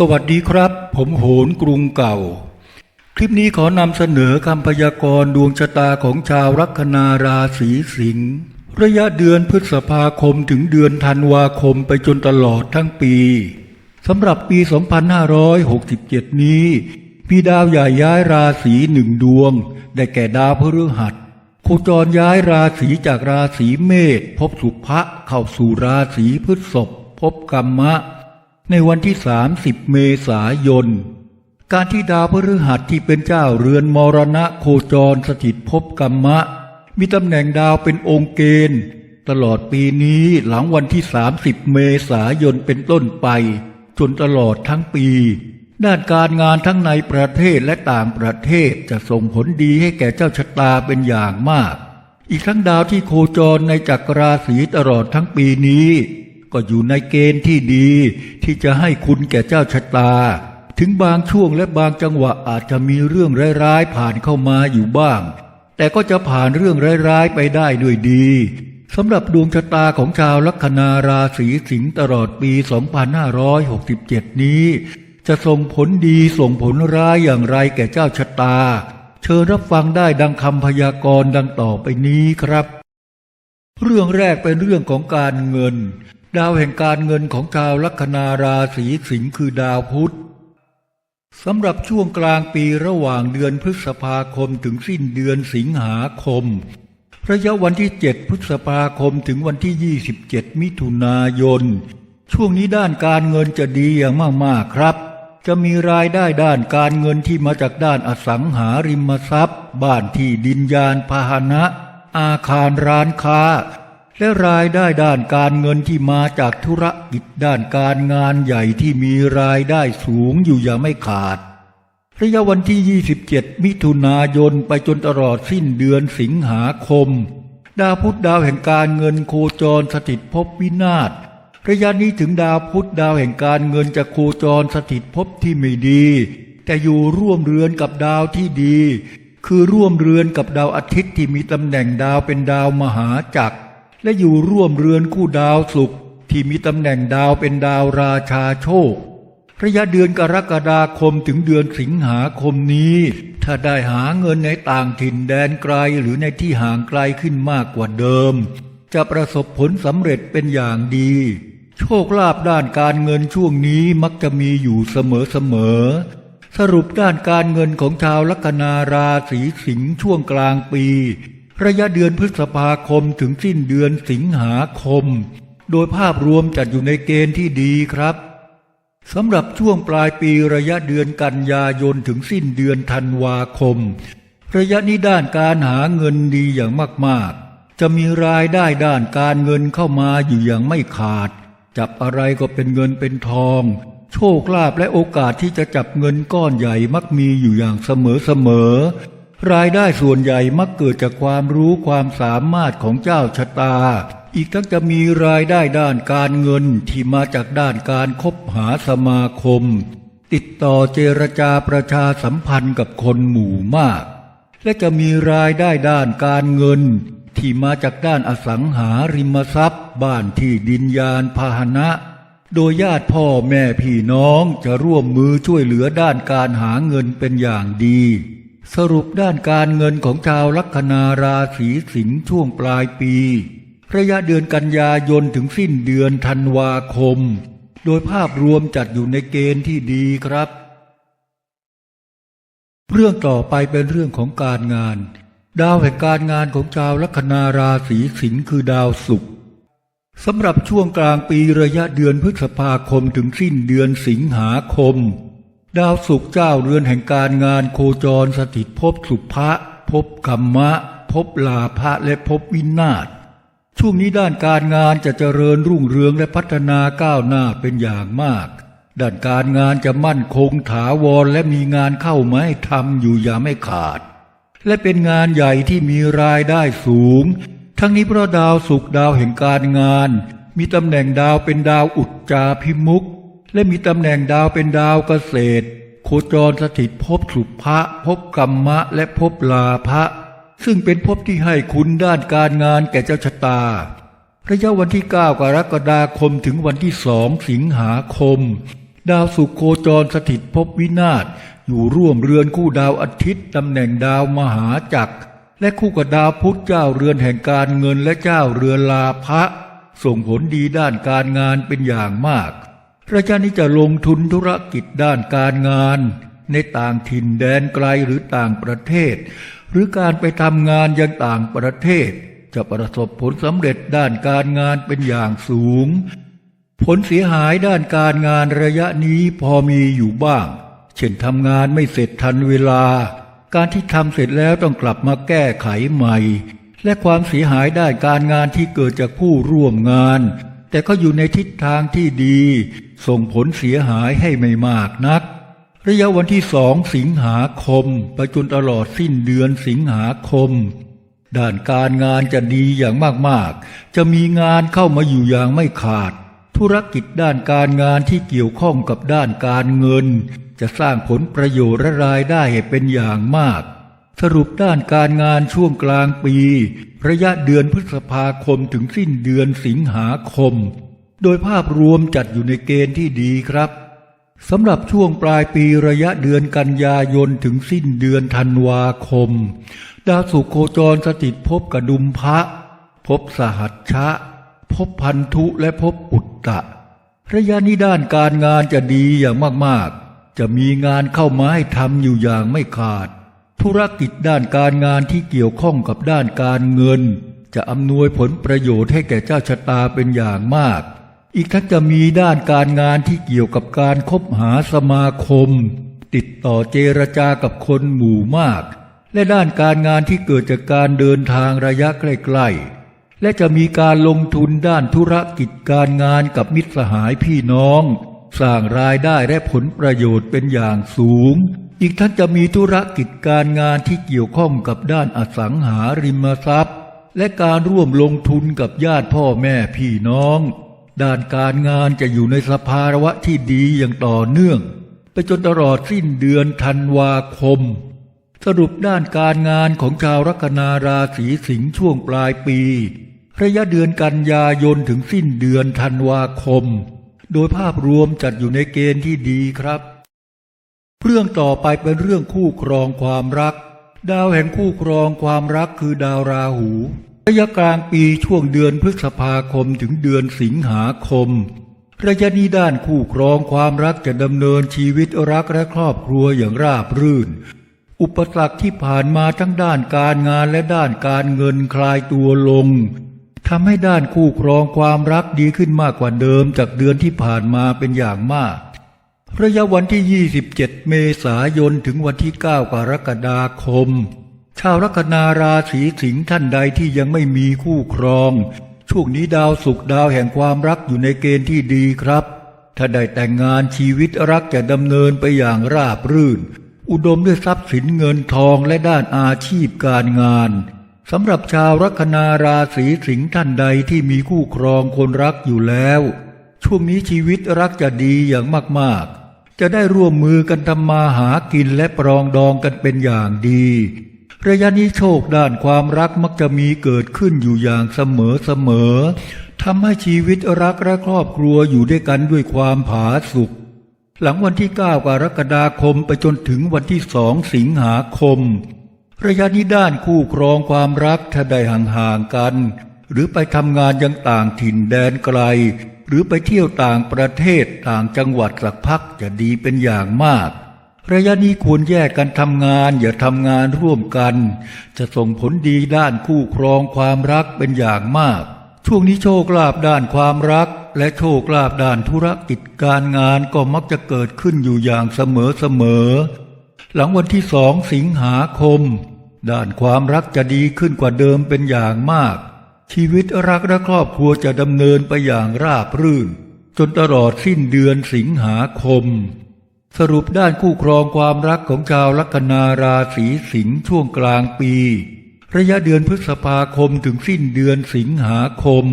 สวัสดีครับ ผมโหนกรุงเก่า คลิปนี้ขอนำเสนอคำพยากรณ์ดวงชะตาของชาวลัคนาราศีสิงห์ระยะเดือนพฤษภาคมถึงเดือนธันวาคมไปจนตลอดทั้งปีสำหรับปี 2567 นี้ มีดาวใหญ่ย้ายราศีหนึ่งดวง ได้แก่ดาวพฤหัสโคจรย้ายราศีจากราศีเมษพบสุภะเข้าสู่ราศีพฤษภพบกรรมะ ในวันที่ 30 เมษายน การที่ดาวพฤหัสที่เป็นเจ้าเรือนมรณะโคจรสถิตภพกรรมะ มีตำแหน่งดาวเป็นองค์เกณฑ์ ตลอดปีนี้หลังวันที่ 30 เมษายนเป็นต้นไปจนตลอดทั้งปี ด้านการงานทั้งในประเทศและต่างประเทศจะส่งผลดีให้แก่เจ้าชะตาเป็นอย่างมาก อีกทั้งดาวที่โคจรในจักรราศีตลอดทั้งปีนี้ ก็อยู่ในเกณฑ์ที่ดี ที่จะให้คุณแก่เจ้าชะตา ถึงบางช่วงและบางจังหวะอาจจะมีเรื่องร้ายๆผ่านเข้ามาอยู่บ้าง แต่ก็จะผ่านเรื่องร้ายๆไปได้ด้วยดีสำหรับดวงชะตาของชาวลัคนาราศีสิงห์ตลอดปี 2567 นี้ จะส่งผลดีส่งผลร้ายอย่างไรแก่เจ้าชะตา เชิญรับฟังได้ดังคำพยากรณ์ดังต่อไปนี้ครับ เรื่องแรกเป็นเรื่องของการเงิน ดาวแห่งการเงินของชาวลัคนาราศีสิงห์คือดาวพุธสำหรับช่วงกลางปีระหว่างเดือนพฤษภาคมถึงสิ้นเดือนสิงหาคม ระยะวันที่ 7 พฤษภาคมถึงวันที่ 27 มิถุนายน ช่วงนี้ด้านการเงินจะดีอย่างมาก ๆ ครับ จะมีรายได้ด้านการเงินที่มาจากด้านอสังหาริมทรัพย์ บ้านที่ดินยานพาหนะ อาคารร้านค้า และรายได้ด้านการเงินที่มาจากธุรกิจด้านการงานใหญ่ที่มีรายได้สูงอยู่อย่างไม่ขาด ระยะวันที่ 27 มิถุนายนไปจนตลอดสิ้นเดือนสิงหาคม ดาวพุธดาวแห่งการเงินโคจรสถิตภพวินาศระยะนี้ถึงดาวพุธดาวแห่งการเงินจะโคจรสถิตภพที่ไม่ดี แต่อยู่ร่วมเรือนกับดาวที่ดี คือร่วมเรือนกับดาวอาทิตย์ที่มีตำแหน่งดาวเป็นดาวมหาจักร และอยู่ร่วมเรือนคู่ดาวศุกร์ที่มีตำแหน่งดาวเป็นดาวราชาโชค ระยะเดือนกรกฎาคมถึงเดือนสิงหาคมนี้ ถ้าได้หาเงินในต่างถิ่นแดนไกลหรือในที่ห่างไกลขึ้นมากกว่าเดิม จะประสบผลสำเร็จเป็นอย่างดี โชคลาภด้านการเงินช่วงนี้มักจะมีอยู่เสมอๆสรุปด้านการเงินของชาวลัคนาราศีสิงห์ช่วงกลางปี ระยะเดือนพฤษภาคมถึงสิ้นเดือนสิงหาคม โดยภาพรวมจัดอยู่ในเกณฑ์ที่ดีครับสำหรับช่วงปลายปีระยะเดือนกันยายนถึงสิ้นเดือนธันวาคม ระยะนี้ด้านการหาเงินดีอย่างมากๆ จะมีรายได้ด้านการเงินเข้ามาอยู่อย่างไม่ขาด จับอะไรก็เป็นเงินเป็นทอง โชคลาภและโอกาสที่จะจับเงินก้อนใหญ่มักมีอยู่อย่างเสมอๆ รายได้ส่วนใหญ่มักเกิดจากความรู้ความสามารถของเจ้าชะตา อีกทั้งจะมีรายได้ด้านการเงินที่มาจากด้านการคบหาสมาคม ติดต่อเจรจาประชาสัมพันธ์กับคนหมู่มาก และจะมีรายได้ด้านการเงิน ที่มาจากด้านอสังหาริมทรัพย์ บ้านที่ดินยานพาหนะ โดยญาติพ่อแม่พี่น้องจะร่วมมือช่วยเหลือด้านการหาเงินเป็นอย่างดี สรุปด้านการเงินของชาวลัคนาราศีสิงห์ช่วงปลายปี ระยะเดือนกันยายนถึงสิ้นเดือนธันวาคม โดยภาพรวมจัดอยู่ในเกณฑ์ที่ดีครับ เรื่องต่อไปเป็นเรื่องของการงาน ดาวแห่งการงานของชาวลัคนาราศีสิงห์คือดาวศุกร์สำหรับช่วงกลางปีระยะเดือนพฤษภาคมถึงสิ้นเดือนสิงหาคม ดาวศุกเจ้าเรือนแห่งการงานโคจรสถิตภพสุภะภพกรรมะภพลาภะและภพวินาศช่วงนี้ด้านการงานจะเจริญรุ่งเรืองและพัฒนาก้าวหน้าเป็นอย่างมาก ด้านการงานจะมั่นคงถาวรและมีงานเข้ามาให้ทำอยู่อย่างไม่ขาด และเป็นงานใหญ่ที่มีรายได้สูง ทั้งนี้เพราะดาวศุกดาวแห่งการงาน มีตำแหน่งดาวเป็นดาวอุจจาพิมุก และมีตำแหน่งดาวเป็นดาวเกษตร โคจรสถิตภพสุภะภพกรรมะและภพลาภะซึ่งเป็นภพที่ให้คุณด้านการงานแก่เจ้าชะตาระยะวันที่ 9 กรกฎาคมถึงวันที่2สิงหาคม ดาวสุขโคจรสถิตภพวินาศอยู่ร่วมเรือนคู่ดาวอาทิตย์ตำแหน่งดาวมหาจักร และคู่กับดาวพุธเจ้าเรือนแห่งการเงินและเจ้าเรือนลาภะส่งผลดีด้านการงานเป็นอย่างมาก พระยะนี้จะลงทุนธุรกิจด้านการงาน ในต่างถิ่นแดนไกลหรือต่างประเทศ หรือการไปทำงานยังต่างประเทศ จะประสบผลสำเร็จด้านการงานเป็นอย่างสูง ผลเสียหายด้านการงานระยะนี้พอมีอยู่บ้าง เช่นทำงานไม่เสร็จทันเวลา การที่ทำเสร็จแล้วต้องกลับมาแก้ไขใหม่ และความเสียหายด้านการงานที่เกิดจากผู้ร่วมงาน แต่ก็อยู่ในทิศทางที่ดี ส่งผลเสียหายให้ไม่มากนัก ระยะวันที่สองสิงหาคมไปจนตลอดสิ้นเดือนสิงหาคม ด้านการงานจะดีอย่างมากๆ จะมีงานเข้ามาอยู่อย่างไม่ขาด ธุรกิจด้านการงานที่เกี่ยวข้องกับด้านการเงิน จะสร้างผลประโยชน์และรายได้ให้เป็นอย่างมากสรุปด้านการงานช่วงกลางปี ระยะเดือนพฤษภาคมถึงสิ้นเดือนสิงหาคม โดยภาพรวมจัดอยู่ในเกณฑ์ที่ดีครับสำหรับช่วงปลายปีระยะเดือนกันยายนถึงสิ้นเดือนธันวาคม ดาวสุขโคจรสถิตภพกระดุมพระภพสหัชชะภพพันธุและภพอุตตะ ระยะนี้ด้านการงานจะดีอย่างมากๆ จะมีงานเข้ามาให้ทำอยู่อย่างไม่ขาด ธุรกิจด้านการงานที่เกี่ยวข้องกับด้านการเงิน จะอำนวยผลประโยชน์ให้แก่เจ้าชะตาเป็นอย่างมาก อีกทั้งจะมีด้านการงานที่เกี่ยวกับการคบหาสมาคม ติดต่อเจรจากับคนหมู่มาก และด้านการงานที่เกิดจากการเดินทางระยะใกล้ๆ และจะมีการลงทุนด้านธุรกิจการงานกับมิตรสหายพี่น้อง สร้างรายได้และผลประโยชน์เป็นอย่างสูง อีกทั้งจะมีธุรกิจการงานที่เกี่ยวข้องกับด้านอสังหาริมทรัพย์ และการร่วมลงทุนกับญาติพ่อแม่พี่น้อง ด้านการงานจะอยู่ในสภาวะที่ดีอย่างต่อเนื่อง ไปจนตลอดสิ้นเดือนธันวาคม สรุปด้านการงานของชาวลัคนาราศีสิงห์ช่วงปลายปี ระยะเดือนกันยายนถึงสิ้นเดือนธันวาคม โดยภาพรวมจัดอยู่ในเกณฑ์ที่ดีครับ เรื่องต่อไปเป็นเรื่องคู่ครองความรัก ดาวแห่งคู่ครองความรักคือดาวราหู ระยะกลางปีช่วงเดือนพฤษภาคมถึงเดือนสิงหาคม ระยะนี้ด้านคู่ครองความรักจะดำเนินชีวิตรักและครอบครัวอย่างราบรื่น อุปสรรคที่ผ่านมาทั้งด้านการงานและด้านการเงินคลายตัวลงทำให้ด้านคู่ครองความรักดีขึ้นมากกว่าเดิมจากเดือนที่ผ่านมาเป็นอย่างมาก ระยะวันที่ 27 เมษายนถึงวันที่ 9 กรกฎาคม ชาวลัคนาราศีสิงห์ท่านใดที่ยังไม่มีคู่ครอง ช่วงนี้ดาวศุกดาวแห่งความรักอยู่ในเกณฑ์ที่ดีครับ ถ้าได้แต่งงานชีวิตรักจะดำเนินไปอย่างราบรื่น อุดมด้วยทรัพย์สินเงินทองและด้านอาชีพการงานสำหรับชาวลัคนาราศีสิงห์ท่านใดที่มีคู่ครองคนรักอยู่แล้ว ช่วงนี้ชีวิตรักจะดีอย่างมากๆ จะได้ร่วมมือกันทำมาหากินและปรองดองกันเป็นอย่างดี ระยะนี้โชคด้านความรักมักจะมีเกิดขึ้นอยู่อย่างเสมอเสมอทำให้ชีวิตรักและครอบครัวอยู่ด้วยกันด้วยความผาสุกหลังวันที่ 9 กรกฎาคมไปจนถึงวันที่สองสิงหาคม ระยะนี้ด้านคู่ครองความรักถ้าได้ห่างๆกัน หรือไปทำงานยังต่างถิ่นแดนไกล หรือไปเที่ยวต่างประเทศต่างจังหวัดสักพักจะดีเป็นอย่างมาก ระยะนี้ควรแยกกันทำงาน อย่าทำงานร่วมกัน จะส่งผลดีด้านคู่ครองความรักเป็นอย่างมาก ช่วงนี้โชคลาภด้านความรัก และโชคลาภด้านธุรกิจการงานก็มักจะเกิดขึ้นอยู่อย่างเสมอเสมอ หลังวันที่สองสิงหาคม ด้านความรักจะดีขึ้นกว่าเดิมเป็นอย่างมาก ชีวิตรักและครอบครัวจะดำเนินไปอย่างราบรื่น จนตลอดสิ้นเดือนสิงหาคม สรุปด้านคู่ครองความรักของชาวลัคนาราศีสิงห์ช่วงกลางปี ระยะเดือนพฤษภาคมถึงสิ้นเดือนสิงหาคม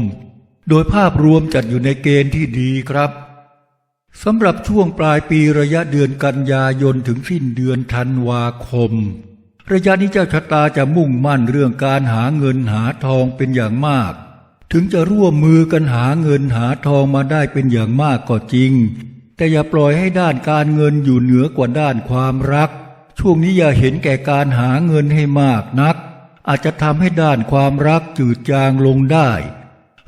โดยภาพรวมจัดอยู่ในเกณฑ์ที่ดีครับสำหรับช่วงปลายปีระยะเดือนกันยายนถึงสิ้นเดือนธันวาคม ระยะนี้เจ้าชะตาจะมุ่งมั่นเรื่องการหาเงินหาทองเป็นอย่างมาก ถึงจะร่วมมือกันหาเงินหาทองมาได้เป็นอย่างมากก็จริง แต่อย่าปล่อยให้ด้านการเงินอยู่เหนือกว่าด้านความรัก ช่วงนี้อย่าเห็นแก่การหาเงินให้มากนัก อาจจะทำให้ด้านความรักจืดจางลงได้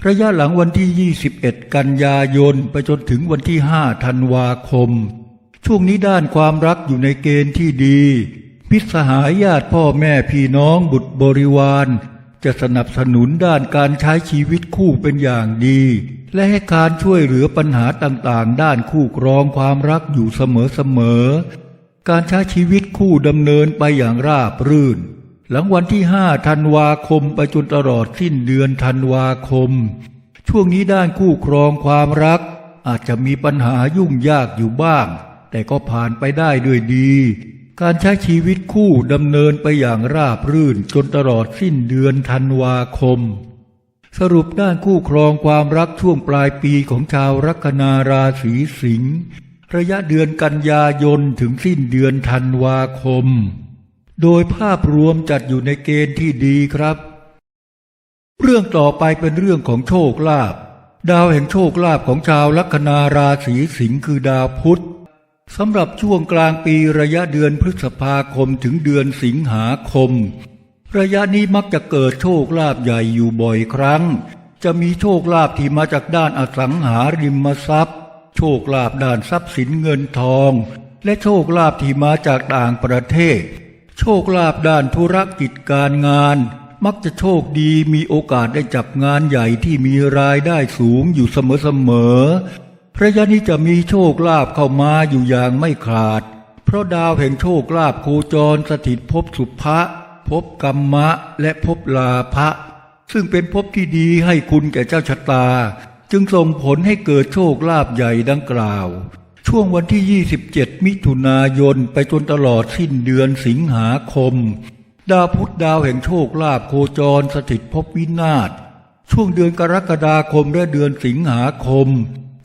ระยะหลังวันที่ 21 กันยายนไปจนถึงวันที่ 5 ธันวาคม ช่วงนี้ด้านความรักอยู่ในเกณฑ์ที่ดีมิตรสหายญาติพ่อแม่พี่น้องบุตรบริวาร จะสนับสนุนด้านการใช้ชีวิตคู่เป็นอย่างดี และให้การช่วยเหลือปัญหาต่างๆ ด้านคู่ครองความรักอยู่เสมอๆ การใช้ชีวิตคู่ดำเนินไปอย่างราบรื่น หลังวันที่ห้าธันวาคมไปจนตลอดสิ้นเดือนธันวาคม ช่วงนี้ด้านคู่ครองความรัก อาจจะมีปัญหายุ่งยากอยู่บ้าง แต่ก็ผ่านไปได้ด้วยดี การใช้ชีวิตคู่ดำเนินไปอย่างราบรื่นจนตลอดสิ้นเดือนธันวาคม สรุปด้านคู่ครองความรักช่วงปลายปีของชาวลัคนาราศีสิงห์ระยะเดือนกันยายนถึงสิ้นเดือนธันวาคม โดยภาพรวมจัดอยู่ในเกณฑ์ที่ดีครับ เรื่องต่อไปเป็นเรื่องของโชคลาภดาวแห่งโชคลาภของชาวลัคนาราศีสิงห์คือดาวพุธสำหรับช่วงกลางปีระยะเดือนพฤษภาคมถึงเดือนสิงหาคม ระยะนี้มักจะเกิดโชคลาภใหญ่อยู่บ่อยครั้ง จะมีโชคลาภที่มาจากด้านอสังหาริมทรัพย์ โชคลาภด้านทรัพย์สินเงินทอง และโชคลาภที่มาจากต่างประเทศ โชคลาภด้านธุรกิจการงาน มักจะโชคดีมีโอกาสได้จับงานใหญ่ที่มีรายได้สูงอยู่เสมอๆระยะนี้จะมีโชคลาภเข้ามาอยู่อย่างไม่ขาด เพราะดาวแห่งโชคลาภโคจรสถิตภพสุภะ ภพกรรมะและภพลาภะซึ่งเป็นภพที่ดีให้คุณแก่เจ้าชะตา จึงส่งผลให้เกิดโชคลาภใหญ่ดังกล่าว ช่วงวันที่ 27 มิถุนายนไปจนตลอดสิ้นเดือนสิงหาคม ดาวพุธดาวแห่งโชคลาภโคจรสถิตภพวินาศช่วงเดือนกรกฎาคมและเดือนสิงหาคม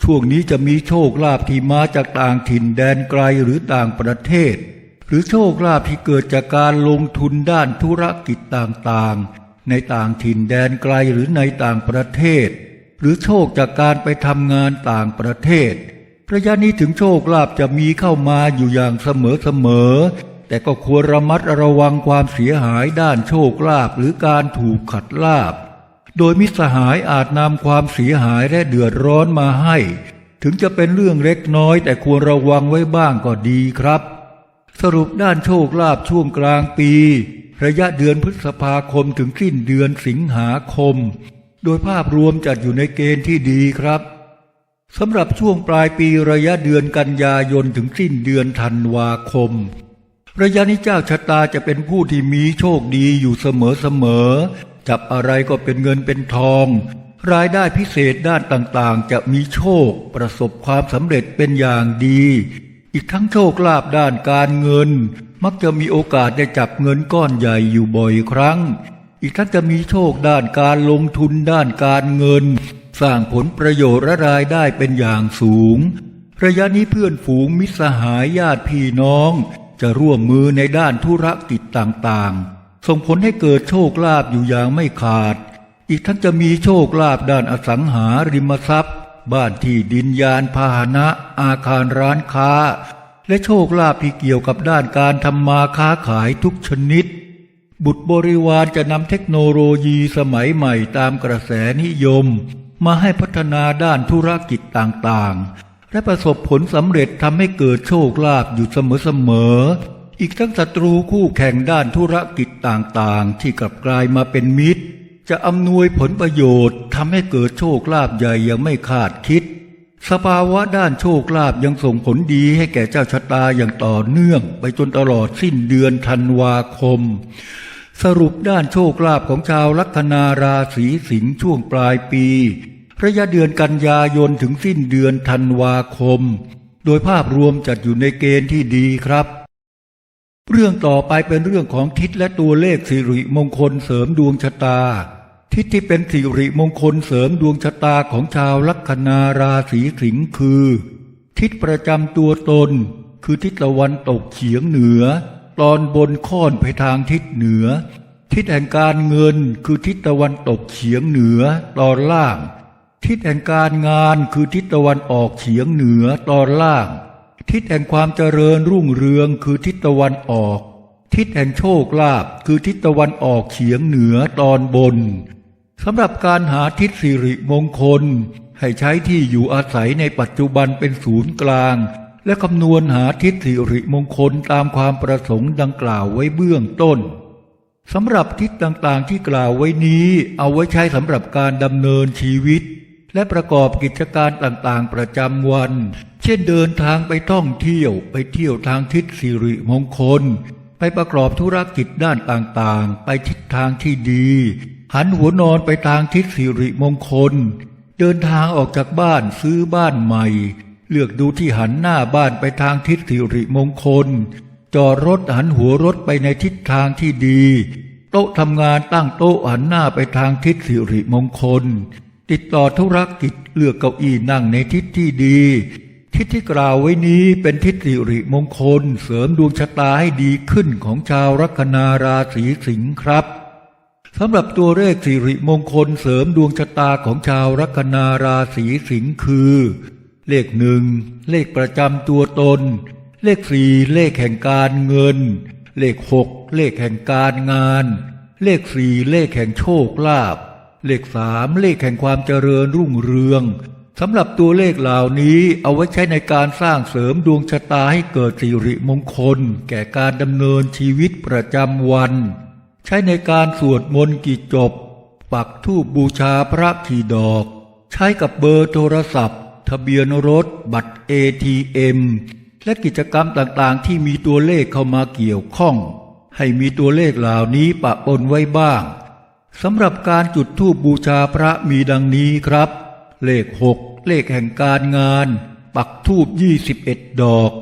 ช่วงนี้จะมีโชคลาภที่มาจากต่างถิ่นแดนไกลหรือต่างประเทศ หรือโชคลาภที่เกิดจากการลงทุนด้านธุรกิจต่างๆ ในต่างถิ่นแดนไกลหรือในต่างประเทศ หรือโชคจากการไปทำงานต่างประเทศ ระยะนี้ถึงโชคลาภจะมีเข้ามาอยู่อย่างเสมอๆแต่ก็ควรระมัดระวังความเสียหายด้านโชคลาภหรือการถูกขัดลาบโดยมิสหายอาจนำความเสียหายและเดือดร้อนมาให้ ถึงจะเป็นเรื่องเล็กน้อยแต่ควรระวังไว้บ้างก็ดีครับ สรุปด้านโชคลาภช่วงกลางปี ระยะเดือนพฤษภาคมถึงสิ้นเดือนสิงหาคม โดยภาพรวมจัดอยู่ในเกณฑ์ที่ดีครับสำหรับช่วงปลายปีระยะเดือนกันยายนถึงสิ้นเดือนธันวาคม ระยะนี้เจ้าชะตาจะเป็นผู้ที่มีโชคดีอยู่เสมอๆจับอะไรก็เป็นเงินเป็นทอง รายได้พิเศษด้านต่างๆ จะมีโชคประสบความสำเร็จเป็นอย่างดี อีกทั้งโชคลาภด้านการเงิน มักจะมีโอกาสได้จับเงินก้อนใหญ่อยู่บ่อยครั้ง อีกทั้งจะมีโชคด้านการลงทุนด้านการเงิน สร้างผลประโยชน์และรายได้เป็นอย่างสูง ระยะนี้เพื่อนฝูงมิตรสหายญาติพี่น้อง จะร่วมมือในด้านธุรกิจต่างๆ ส่งผลให้เกิดโชคลาภอยู่อย่างไม่ขาด อีกทั้งจะมีโชคลาภด้านอสังหาริมทรัพย์ บ้านที่ดินยานพาหนะ อาคารร้านค้า และโชคลาภที่เกี่ยวกับด้านการทำมาค้าขายทุกชนิด บุตรบริวารจะนำเทคโนโลยีสมัยใหม่ตามกระแสนิยม มาให้พัฒนาด้านธุรกิจต่างๆ และประสบผลสำเร็จทำให้เกิดโชคลาภอยู่เสมอๆอีกทั้งศัตรูคู่แข่งด้านธุรกิจต่างๆ ที่กลับกลายมาเป็นมิตร จะอำนวยผลประโยชน์ทำให้เกิดโชคลาภใหญ่ยังไม่คาดคิด สภาวะด้านโชคลาภยังส่งผลดีให้แก่เจ้าชะตาอย่างต่อเนื่อง ไปจนตลอดสิ้นเดือนธันวาคม สรุปด้านโชคลาภของชาวลัคนาราศีสิงห์ช่วงปลายปี ระยะเดือนกันยายนถึงสิ้นเดือนธันวาคม โดยภาพรวมจัดอยู่ในเกณฑ์ที่ดีครับเรื่องต่อไปเป็นเรื่องของทิศและตัวเลขสิริมงคลเสริมดวงชะตา ทิศที่เป็นสิริมงคลเสริมดวงชะตาของชาวลัคนาราศีสิงห์คือ ทิศประจำตัวตน คือทิศตะวันตกเฉียงเหนือ ตอนบนค่อนไปทางทิศเหนือ ทิศแห่งการเงินคือทิศตะวันตกเฉียงเหนือตอนล่าง ทิศแห่งการงานคือทิศตะวันออกเฉียงเหนือตอนล่าง ทิศแห่งความเจริญรุ่งเรืองคือทิศตะวันออก ทิศแห่งโชคลาภคือทิศตะวันออกเฉียงเหนือตอนบน สำหรับการหาทิศสิริมงคล ให้ใช้ที่อยู่อาศัยในปัจจุบันเป็นศูนย์กลาง และคำนวณหาทิศสิริมงคลตามความประสงค์ดังกล่าวไว้เบื้องต้นสำหรับทิศต่างๆที่กล่าวไว้นี้ เอาไว้ใช้สำหรับการดำเนินชีวิต และประกอบกิจการต่างๆประจำวัน เช่นเดินทางไปท่องเที่ยวไปเที่ยวทางทิศสิริมงคล ไปประกอบธุรกิจด้านต่างๆ ไปทิศทางที่ดี หันหัวนอนไปทางทิศสิริมงคล เดินทางออกจากบ้านซื้อบ้านใหม่ เลือกดูที่หันหน้าบ้านไปทางทิศสิริมงคล จอดรถหันหัวรถไปในทิศทางที่ดี โต๊ะทำงานตั้งโต๊ะหันหน้าไปทางทิศสิริมงคล ติดต่อธุรกิจเลือกเก้าอี้นั่งในทิศที่ดี ทิศที่กล่าวไว้นี้เป็นทิศสิริมงคล เสริมดวงชะตาให้ดีขึ้นของชาวลัคนาราศีสิงห์ครับสำหรับตัวเลขสิริมงคลเสริมดวงชะตาของชาวลัคนาราศีสิงห์คือ เลขหนึ่งเลขประจำตัวตน เลขสี่เลขแห่งการเงิน เลขหกเลขแห่งการงาน เลขสี่เลขแห่งโชคลาภเลขสามเลขแห่งความเจริญรุ่งเรือง สำหรับตัวเลขเหล่านี้เอาไว้ใช้ในการสร้างเสริมดวงชะตาให้เกิดสิริมงคล แก่การดำเนินชีวิตประจำวัน ใช้ในการสวดมนต์กิจจบ ปักธูปบูชาพระขีดอก ใช้กับเบอร์โทรศัพท์ ทะเบียนรถ บัตร ATM และกิจกรรมต่างๆ ที่มีตัวเลขเข้ามาเกี่ยวข้อง ให้มีตัวเลขเหล่านี้ปะปนไว้บ้างสำหรับการจุดธูปบูชาพระมีดังนี้ครับ เลขหกเลขแห่งการงาน ปักธูปยี่สิบเอ็ดดอก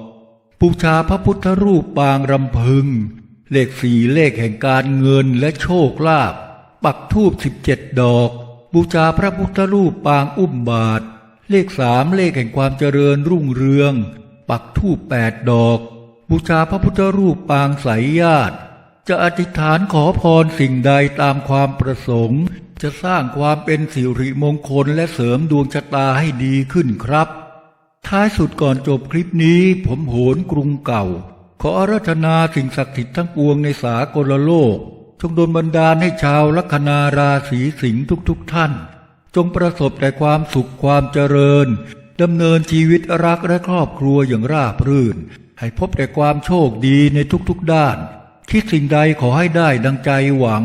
บูชาพระพุทธรูปปางรำพึง เลขสี่เลขแห่งการเงินและโชคลาภปักทูบสิบเจ็ดดอกบูชาพระพุทธรูปปางอุ้มบาท เลขสามเลขแห่งความเจริญรุ่งเรือง ปักทูบแปดดอกบูชาพระพุทธรูปปางสายญาติ จะอธิษฐานขอพรสิ่งใดตามความประสงค์ จะสร้างความเป็นสิริมงคลและเสริมดวงชะตาให้ดีขึ้นครับ ท้ายสุดก่อนจบคลิปนี้ ผมโหนกรุงเก่า ขออาราธนาสิ่งศักดิ์สิทธิ์ทั้งปวงในสากลโลกจงดลบันดาลให้ชาวลัคนาราศีสิงห์ทุกๆทท่าน จงประสบแต่ความสุขความเจริญดำเนินชีวิตรักและครอบครัวอย่างราบรื่น ให้พบแต่ความโชคดีในทุกๆด้านคิดสิ่งใดขอให้ได้ดังใจหวัง